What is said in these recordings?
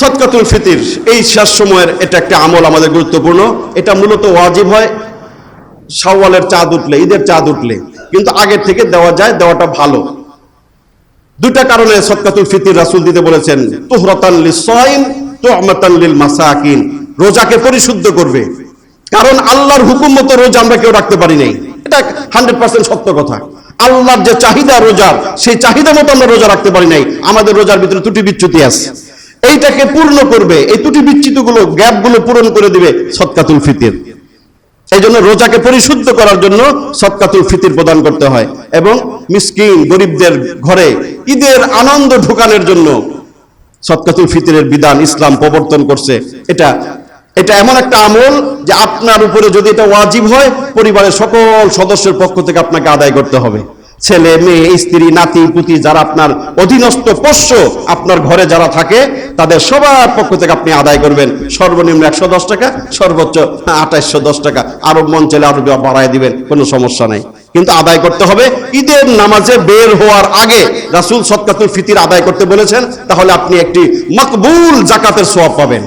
সদকাতুল ফিতির, এই শেষ সময়ের এটা একটা আমল আমাদের গুরুত্বপূর্ণ। এটা মূলত ওয়াজিব হয়, শাওয়ালের চাঁদ উঠলে, ঈদের চাঁদ উঠলে। কিন্তু আগের থেকে দেওয়া যায়, দেওয়াটা ভালো। দুটা কারণে সদকাতুল ফিতির রাসূল দিতে বলেছেন, তুহরাতান রোজাকে পরিশুদ্ধ করবে। কারণ আল্লাহর হুকুম মতো রোজা আমরা কেউ রাখতে পারি নাই। এটা হান্ড্রেড পার্সেন্ট সত্য কথা। আল্লাহর যে চাহিদা রোজার, সেই চাহিদা মতো আমরা রোজা রাখতে পারি নাই। আমাদের রোজার ভিতরে ত্রুটি বিচ্যুতি আছে। এইটাকে পূর্ণ করবে, এই ত্রুটি বিচ্যুতি গুলো গ্যাপগুলো পূরণ করে দিবে সৎকাতুল ফিতির। এই জন্য রোজাকে পরিশুদ্ধ করার জন্য সৎকাতুল ফিতির প্রদান করতে হয় এবং মিসকিন, গরিবদের ঘরে ঈদের আনন্দ ঢুকানোর জন্য সৎকাতুল ফিতিরের বিধান ইসলাম প্রবর্তন করছে। এটা এটা এমন একটা আমল যে আপনার উপরে যদি এটা ওয়াজিব হয়, পরিবারের সকল সদস্যের পক্ষ থেকে আপনাকে আদায় করতে হবে। ছেলে, মেয়ে, স্ত্রী, নাতি, পুতি যারা আপনার অধীনস্থ পোষ্য আপনার ঘরে যারা থাকে, তাদের সবার পক্ষ থেকে আপনি আদায় করবেন। সর্বনিম্ন একশো দশ টাকা, সর্বোচ্চ আঠাইশশো দশ টাকা। আরও মন চাইলে আরও বাড়ায় দিবেন, কোনো সমস্যা নাই। কিন্তু আদায় করতে হবে। ঈদের নামাজে বের হওয়ার আগে রাসূল সৎকাতুল ফিতির আদায় করতে বলেছেন, তাহলে আপনি একটি মকবুল জাকাতের সোয়াব পাবেন।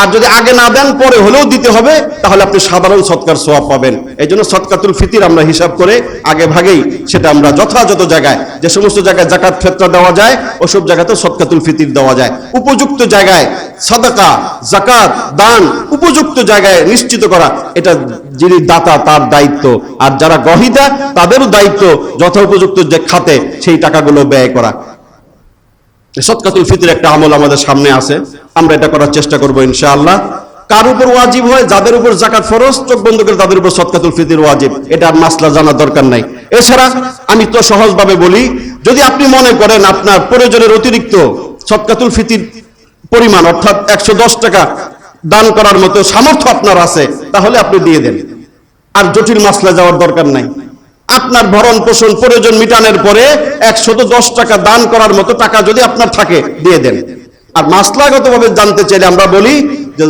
আর যদি আগে না দেন, পরে হলেও দিতে হবে, তাহলে আপনি সাধারণ সৎকার সোয়াব পাবেন। এই জন্য সৎকাতুল ফিতির আমরা হিসাব করে আগে ভাগেই সেটা আমরা যথাযথ জায়গায়, যে সমস্ত জায়গায় জাকাত ফেতরা দেওয়া যায়, ওসব জায়গাতে সৎকাতুল ফিতির দেওয়া যায়। উপযুক্ত জায়গায় সাদাকা জাকাত দান উপযুক্ত জায়গায় নিশ্চিত করা, এটা যিনি দাতা, তার দায়িত্ব। আর যারা গ্রহিতা তাদেরও দায়িত্ব যথা উপযুক্ত যে খাতে, সেই টাকাগুলো ব্যয় করা। সৎকাতুল ফিতির একটা আমল আমাদের সামনে আছে। আমরা এটা করার চেষ্টা করব ইনশাআল্লাহ। কার উপর ওয়াজিব হয়? যাদের উপর জাকাত ফরজ, চোখ বন্ধ করে তাদের উপর সৎকাতুল ফিতির ওয়াজিব। এটা মাসলা জানার দরকার নাই। এছাড়া আমি তো সহজভাবে বলি, যদি আপনি মনে করেন আপনার প্রয়োজনের অতিরিক্ত সৎকাতুল ফিতির পরিমাণ, অর্থাৎ একশো দশ টাকা দান করার মতো সামর্থ্য আপনার আছে, তাহলে আপনি দিয়ে দেন। আর জটিল মাসলা যাওয়ার দরকার নাই। আপনার ভরণ পোষণ প্রয়োজন মিটানোর পরে একশত দশ টাকা দান করার মতো টাকা যদি আপনার থাকে, দিয়ে দেন। আর মাসলাগত ভাবে জানতে চাইলে আমরা বলি যে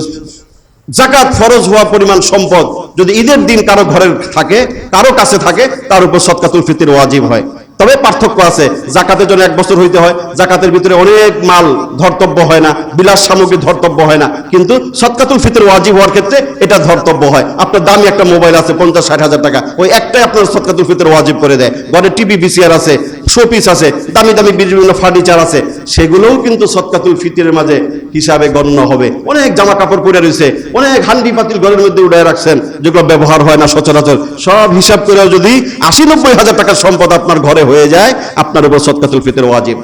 জাকাত ফরজ হওয়া পরিমাণ সম্পদ যদি ঈদের দিন কারও ঘরের থাকে, কারও কাছে থাকে, তার উপর সৎকাতুল ফিতির ওয়াজিব হয়। তবে পার্থক্য আছে, জাকাতের জন্য এক বছর হইতে হয়, জাকাতের ভিতরে অনেক মাল ধর্তব্য হয় না, বিলাস সামগ্রী ধর্তব্য হয় না, কিন্তু সৎকাতুল ফিতর ওয়াজিব হওয়ার ক্ষেত্রে এটা ধর্তব্য হয়। আপনার দামি একটা মোবাইল আছে, পঞ্চাশ ষাট হাজার টাকা, ওই একটাই আপনার সৎকাতুল ফিতর ওয়াজিব করে দেয়। ঘরে টিভি, বিসিআর আছে শোপিস আছে, দামি দামি বিভিন্ন ফার্নিচার আছে, সেগুলোও কিন্তু সৎকাতুল ফিতরের মাঝে হিসাবে গণ্য হবে। অনেক জামা কাপড় পরে রয়েছে, অনেক হান্ডি পাতিল ঘরের মধ্যে উড়ায় রাখছেন, যেগুলো ব্যবহার হয় না সচরাচর। সব হিসাব করে যদি আশি নব্বই হাজার টাকার সম্পদ আপনার ঘরে হয়ে যায়, আপনার উপর সৎকাতুল ফিতের ওয়াজিব।